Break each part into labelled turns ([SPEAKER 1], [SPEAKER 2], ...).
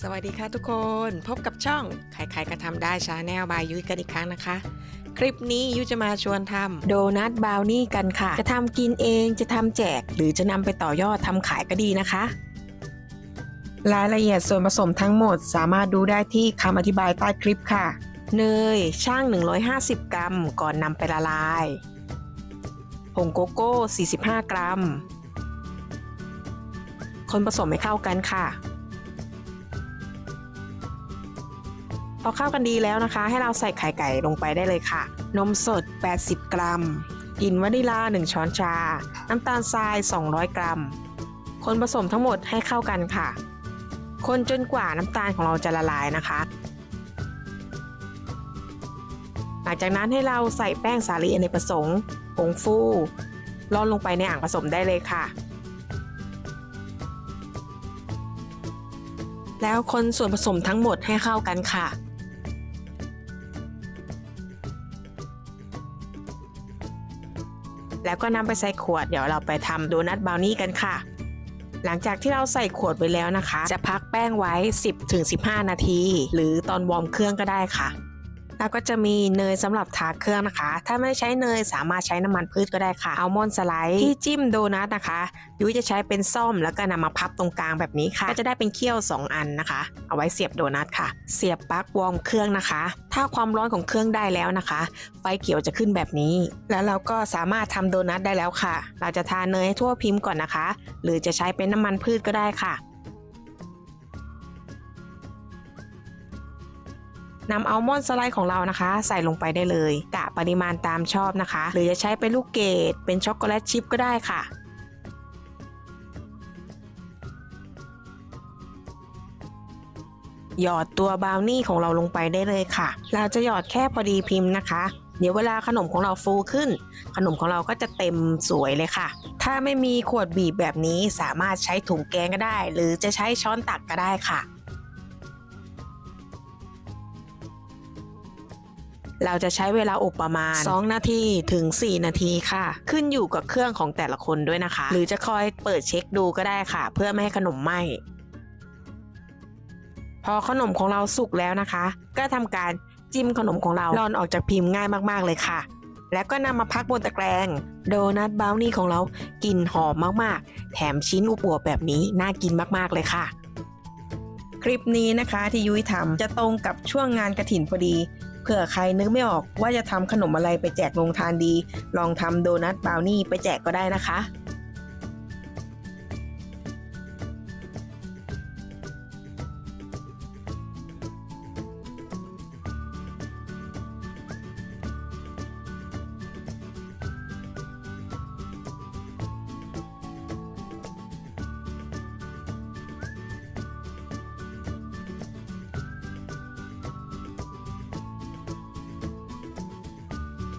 [SPEAKER 1] สวัสดีค่ะทุกคนพบกับช่องใครๆก็ทำได้ชาแนลบายยุ้ยกันอีกครั้งนะคะ คลิปนี้ยุ้ยจะมาชวนทำโดนัทบราวนี่กันค่ะ จะทำกินเองจะทำแจก หรือจะนำไปต่อยอดทำขายก็ดีนะคะ รายละเอียดส่วนผสมทั้งหมดสามารถดูได้ที่คำอธิบายใต้คลิปค่ะ เนยช่าง 150 กรัม ก่อนนำไปละลายผงโกโก้ 45 กรัม คนผสมให้เข้ากันค่ะ พอเข้ากันดีแล้วนะคะ ให้เราใส่ไข่ไก่ลงไปได้เลยค่ะ นมสด 80 กรัมกลิ่นวานิลา 1 ช้อนชา น้ำตาลทราย 200 กรัม คนผสมทั้งหมดให้เข้ากันค่ะ คนจนกว่าน้ำตาลของเราจะละลายนะคะ หลังจากนั้นให้เราใส่แป้งสาลีอเนกประสงค์ผงฟูร่อนลงไปในอ่างผสมได้เลยค่ะ แล้วคนส่วนผสมทั้งหมดให้เข้ากันค่ะ แล้วก็นำไปใส่ขวดเดี๋ยวเราไปทำโดนัทบราวนี่กันค่ะ หลังจากที่เราใส่ขวดไว้แล้วนะคะ จะพักแป้งไว้ 10-15 นาที หรือตอนวอร์มเครื่องก็ได้ค่ะ แล้วก็จะมีเนยสำหรับทาเครื่องนะคะ ถ้าไม่ใช้เนยสามารถใช้น้ำมันพืชก็ได้ค่ะอัลมอนด์สไลด์ที่จิ้มโดนัทนะคะยุ้ยจะใช้เป็นซ่อมแล้วก็นำมาพับตรงกลางแบบนี้ค่ะ ก็จะได้เป็นเขี้ยว 2 อันนะคะ เอาไว้เสียบโดนัทค่ะ เสียบปลั๊กวอร์มเครื่องนะคะ ถ้าความร้อนของเครื่องได้แล้วนะคะ ไฟเขียวจะขึ้นแบบนี้ แล้วเราก็สามารถทำโดนัทได้แล้วค่ะ เราจะทาเนยให้ทั่วพิมพ์ก่อนนะคะ หรือจะใช้เป็นน้ำมันพืชก็ได้ค่ะ นำอัลมอนด์สไลด์ของเรานะคะ ใส่ลงไปได้เลยกะปริมาณตามชอบนะคะ หรือจะใช้เป็นลูกเกดเป็นช็อกโกแลตชิพก็ได้ค่ะหยอดตัวบราวนี่ของเราลงไปได้เลยค่ะ เราจะหยอดแค่พอดีพิมพ์นะคะ เดี๋ยวเวลาขนมของเราฟูขึ้น ขนมของเราก็จะเต็มสวยเลยค่ะ ถ้าไม่มีขวดบีบแบบนี้สามารถใช้ถุงแกงก็ได้ หรือจะใช้ช้อนตักก็ได้ค่ะ เราจะใช้เวลาอบประมาณ 2 นาทีถึง 4 นาทีค่ะ ขึ้นอยู่กับเครื่องของแต่ละคนด้วยนะคะ หรือจะคอยเปิดเช็คดูก็ได้ค่ะ เพื่อไม่ให้ขนมไหม้พอขนมของเราสุกแล้วนะคะ ก็ทำการจิ้มขนมของเราร่อนออกจากพิมพ์ง่ายมากๆเลยค่ะ แล้วก็นำมาพักบนตะแกรงโดนัทบราวนี่ของเรากลิ่นหอมมากๆ แถมชิ้นอุบวบแบบนี้น่ากินมากๆเลยค่ะ คลิปนี้นะคะที่ยุ้ยทำจะตรงกับช่วงงานกระถินพอดี เผื่อใครนึกไม่ออกว่าจะทำขนมอะไรไปแจกโรงทานดี ลองทำโดนัทบราวนี่ไปแจกก็ได้นะคะ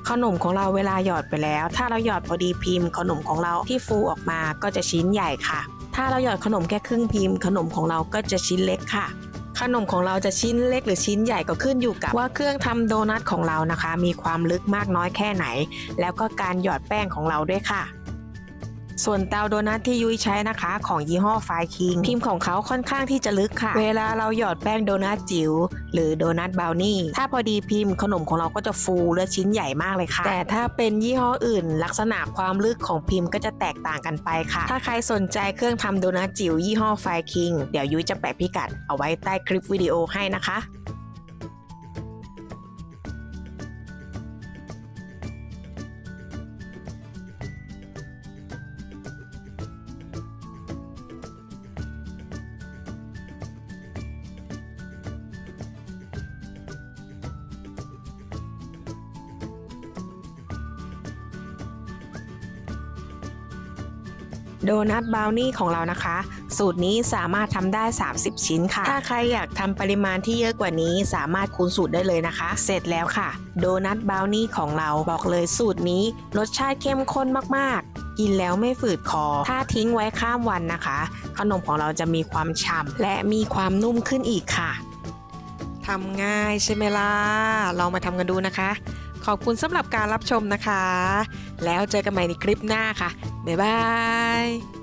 [SPEAKER 1] ขนมของเราเวลาหยอดไปแล้ว ถ้าเราหยอดพอดีพิมพ์ ขนมของเราที่ฟูออกมาก็จะชิ้นใหญ่ค่ะ ถ้าเราหยอดขนมแค่ครึ่งพิมพ์ ขนมของเราก็จะชิ้นเล็กค่ะขนมของเราจะชิ้นเล็กหรือชิ้นใหญ่ก็ขึ้นอยู่กับว่าเครื่องทำโดนัทของเรานะคะ มีความลึกมากน้อยแค่ไหน แล้วก็การหยอดแป้งของเราด้วยค่ะ ส่วนเตาโดนัทที่ยุ้ยใช้นะคะ ของยี่ห้อไฟคิงพิมพ์ของเขาค่อนข้างที่จะลึกค่ะ เวลาเราหยอดแป้งโดนัทจิ๋วหรือโดนัทบราวนี่ถ้าพอดีพิมพ์ขนมของเราก็จะฟูและชิ้นใหญ่มากเลยค่ะ แต่ถ้าเป็นยี่ห้ออื่น ลักษณะความลึกของพิมพ์ก็จะแตกต่างกันไปค่ะ ถ้าใครสนใจเครื่องทำโดนัทจิ๋วยี่ห้อไฟคิงเดี๋ยวยุ้ยจะแปะพิกัดเอาไว้ใต้คลิปวิดีโอให้นะคะ โดนัทบราวนี่ของเรานะคะ สูตรนี้สามารถทำได้ 30 ชิ้นค่ะ ถ้าใครอยากทำปริมาณที่เยอะกว่านี้สามารถคูณสูตรได้เลยนะคะ เสร็จแล้วค่ะ โดนัทบราวนี่ของเราบอกเลยสูตรนี้ รสชาติเข้มข้นมากๆ กินแล้วไม่ฝืดคอ ถ้าทิ้งไว้ข้ามวันนะคะ ขนมของเราจะมีความฉ่ำและมีความนุ่มขึ้นอีกค่ะทำง่ายใช่ไหมล่ะลองมาทำกันดูนะคะ ขอบคุณสำหรับการรับชมนะคะ แล้วเจอกันใหม่ในคลิปหน้าค่ะ บ๊ายบาย